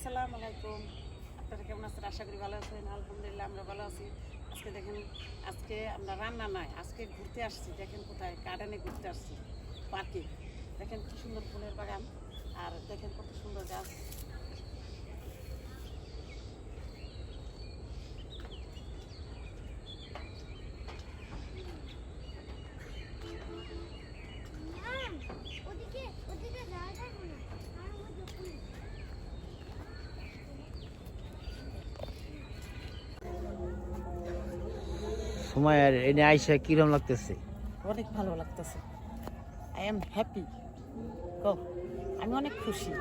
আসসালামু আলাইকুম। আপনারা কেমন আছেন? আশা করি ভালো আছেন। আলহামদুলিল্লাহ, আমরা ভালো আছি। আজকে দেখেন, আজকে আমরা রান্না নয় আজকে ঘুরতে আসছি। দেখেন কোথায়? গার্ডেনে ঘুরতে আসছি পার্কে দেখেন কি সুন্দর ফুলের বাগান। আর দেখেন কত সুন্দর গাছ ম্যাম, ওদিকে ওদিকে যাওয়া যাবে না আর মধ্যে ফুল সময় আর এনে আইসা কিরম লাগতেছে? অনেক ভালো লাগতেছে। আই এম হ্যাপি গো আমি অনেক খুশি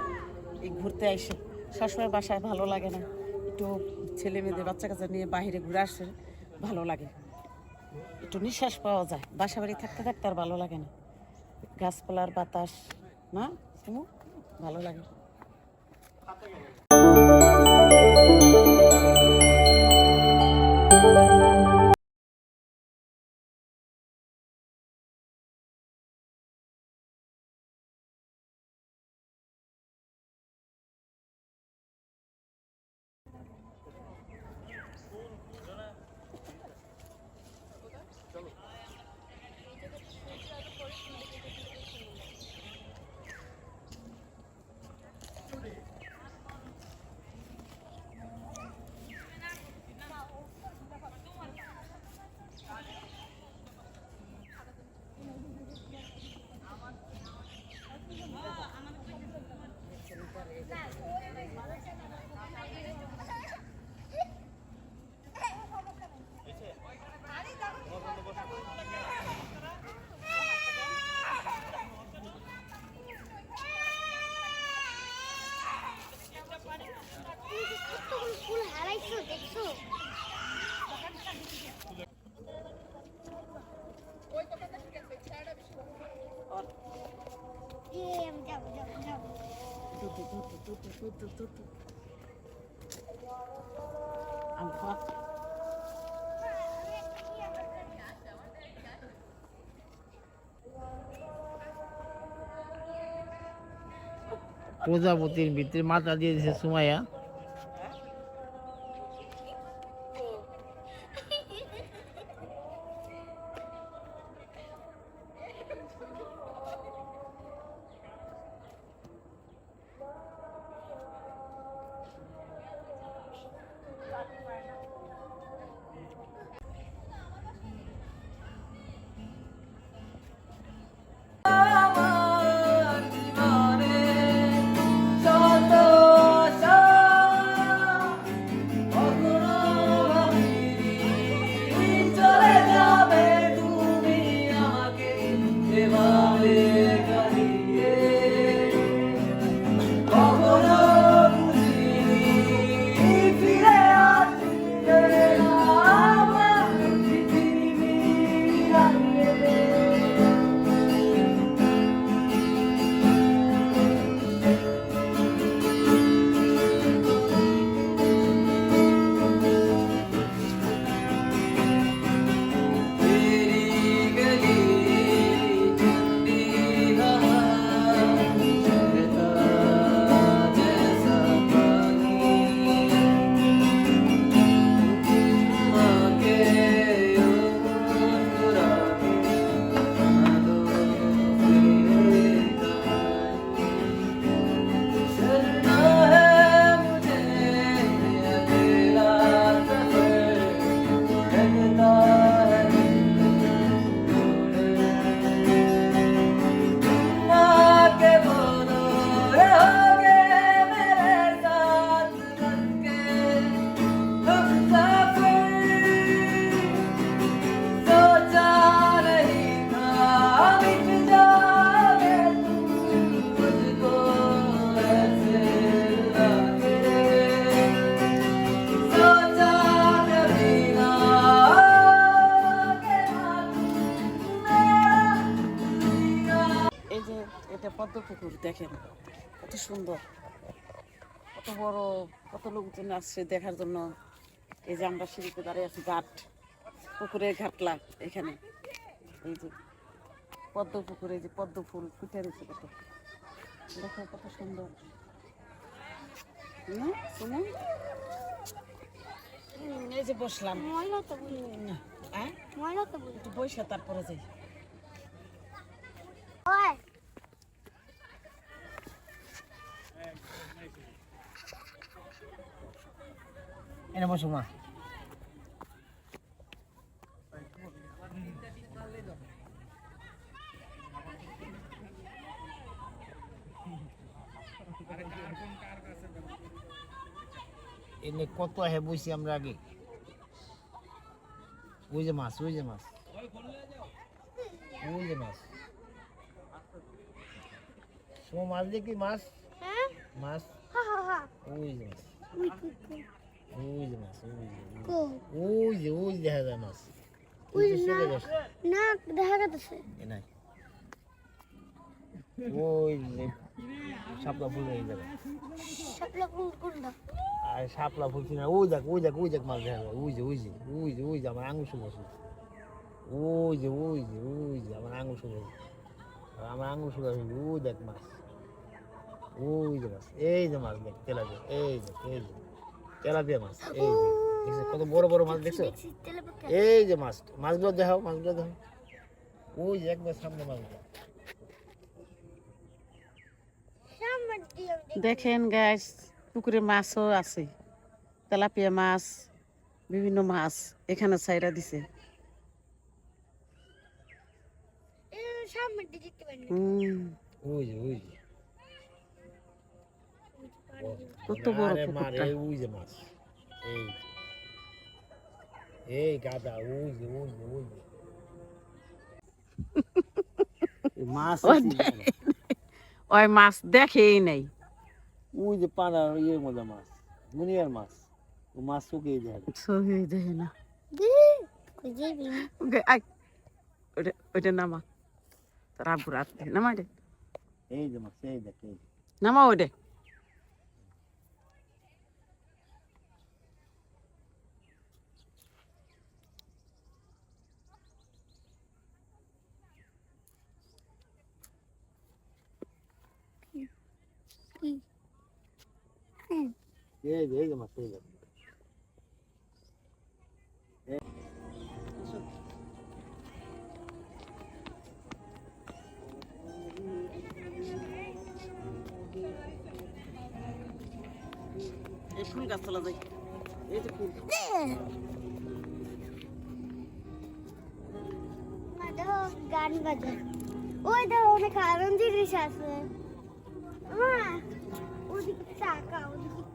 এই ঘুরতে এসে সবসময় বাসায় ভালো লাগে না। একটু ছেলে মেয়েদের বাচ্চা কাচ্চা নিয়ে বাইরে ঘুরে আসে ভালো লাগে। একটু নিঃশ্বাস পাওয়া যায়। বাসা বাড়ি থাকতে থাকতে আর ভালো লাগে না। গাছপালার বাতাস, না ভালো লাগে। প্রজাপতির ভিতরে মাথা দিয়ে দিছে সুমাইয়া। দেখেন কত সুন্দর। কত বড় কত লোকজন আসছে দেখার জন্য। এই যে আমরা সিঁড়িতে দাঁড়িয়ে আছি ঘাট পুকুরের ঘাটলা এখানে। এই যে পদ্ম পুকুরে যে পদ্ম ফুল ফুটে রয়েছে কত। দেখো কত সুন্দর। এই যে বসলাম। ময়লা তো হ্যাঁ? বসে তারপরে যাই ওই এনে বসো মা। এনে কত হে বসি আমরা আগে? ওই যে মাছ ওই যে মাছ। ওই যে মাছ। সময় মাছ দেখি মাছ? হ্যাঁ? মাছ? ওই যে মাছ। ওই যে মাছ ওই যে ওই দেখা যায় মাছ ওই না দেখা যাচ্ছে এ নাই ওই যে শাপলা ফুল শাপলা কোনটা আর শাপলা ফুল কিনা ওই দেখ ওই দেখ ওই দেখ মাছ দেখা যায় ওই যে ওই যে ওই যে ওই যে আমার আঙুল শুভ ওই যে ওই যে ওই যে আমার আঙুল শুভ আমার আঙুল শুভ ওই দেখ মাছ ওই যে মাছ এই যে মাছ দেখ তেলাপিয়া এই দেখ এই যে তেলাপিয়া মাছ। এই যে দেখছ কত বড় বড় মাছ দেখছ? দেখছি তেলাপিয়া এই যে মাছ মাছগুলো দেখাও মাছগুলো দেখাও। ওই যে একবার সামনে মাছগুলো সামনে দিয়ে আমি দেখি। দেখেন গাছ পুকুরে মাছও আছে। তেলাপিয়া মাছ বিভিন্ন মাছ এখানে ছাইরা দিছে। এই সামনে দিয়ে দেখতে পারি না। হুম, ওই যে ওই যে। কত বড় আরে মার, পুকুরটা? ওই যে মাছ। এই এই গাদা ওই যে ওই যে ওই যে। মাছ ওই মাছ দেখেই নাই। ওই যে পানার ইয়ের মধ্যে মাছ দুনিয়ার মাছ। ও মাছ শুকিয়ে যায়। সহি দেখে না। ওইটা নামা। তোর আব্বুর হাতে নামা রে এই যে মাছ এই দেখ নামা ওইটা এই যে এই যে মাছ এই যে এই ফুল গাছ চলা যায় এই যে ফুল মা দেখো গান বাজে ওই দেখো অনেক আরাম জিনিস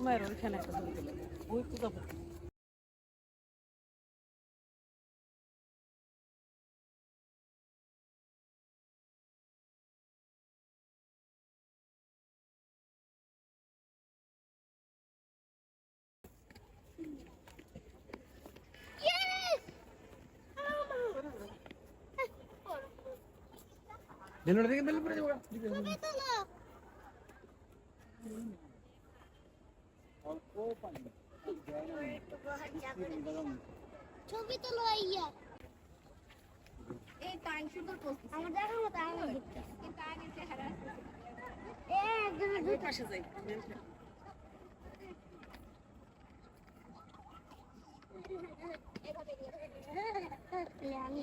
টাকা আই গো ওই সুমাইয়ের ওইখানে একটা ধরে দিল ওই পূজা করতে ছবি তোলো ছবি তোলো ইয়া এই টাইম সুন্দর পোস্ট আমার দেখার মতো আমি দেখতে কিন্তু আগে চেহারা এ একদম ওই পাশে যাই। আমি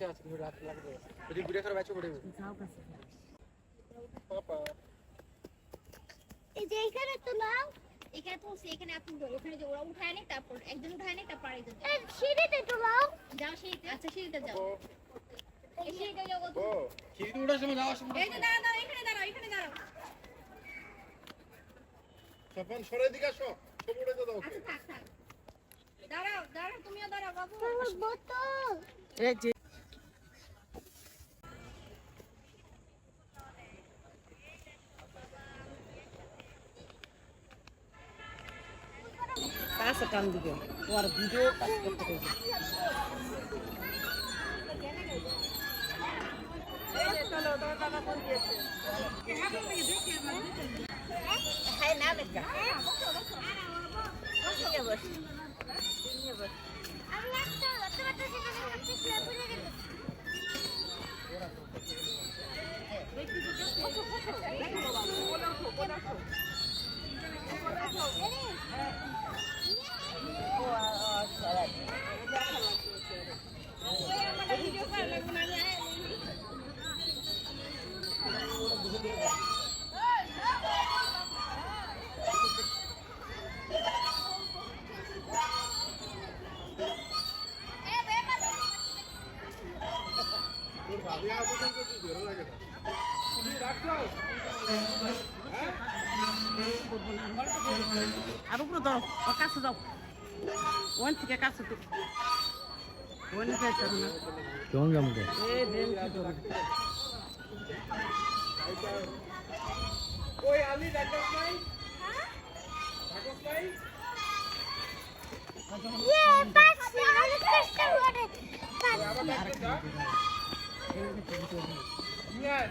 নামো আছে তুমি রাত লাগবে। যদি ব্যাচও করে যাও কাছে। পাপা। এই যে এখানে তো নাও। এখানে তুলছি এখানে আপনি ওখানে যে ওরা উঠায় নেই তারপর একজন উঠায় নেই তারপর আরেকজন সিঁড়িতে তো নাও। যাও সিঁড়িতে। আচ্ছা সিঁড়িতে যাও। এই সিঁড়িতে যাও ও খিড়কি উঠার সময় যাওয়ার সময় এই যে দাঁড়াও দাঁড়াও এখানে দাঁড়াও এখানে দাঁড়াও। তখন সরে দিকে আসো। সব উঠে দাও। আচ্ছা থাক থাক। দাঁড়াও দাঁড়াও তুমিও দাঁড়াও বাবু। বোতল। এই দিকে। ও আর ভিডিও কাজ করতে আর উপরে দাও ওর কাছে যাও। ওখান থেকে কাছে তো কেমন কেমন? ওই আলি ডাক্তার নাই ডাক্তার নাই ইয়ে পাচ্ছি অনেক কষ্ট করে। পাচ্ছি আবার ডাক্তার যা নিয়ে আয়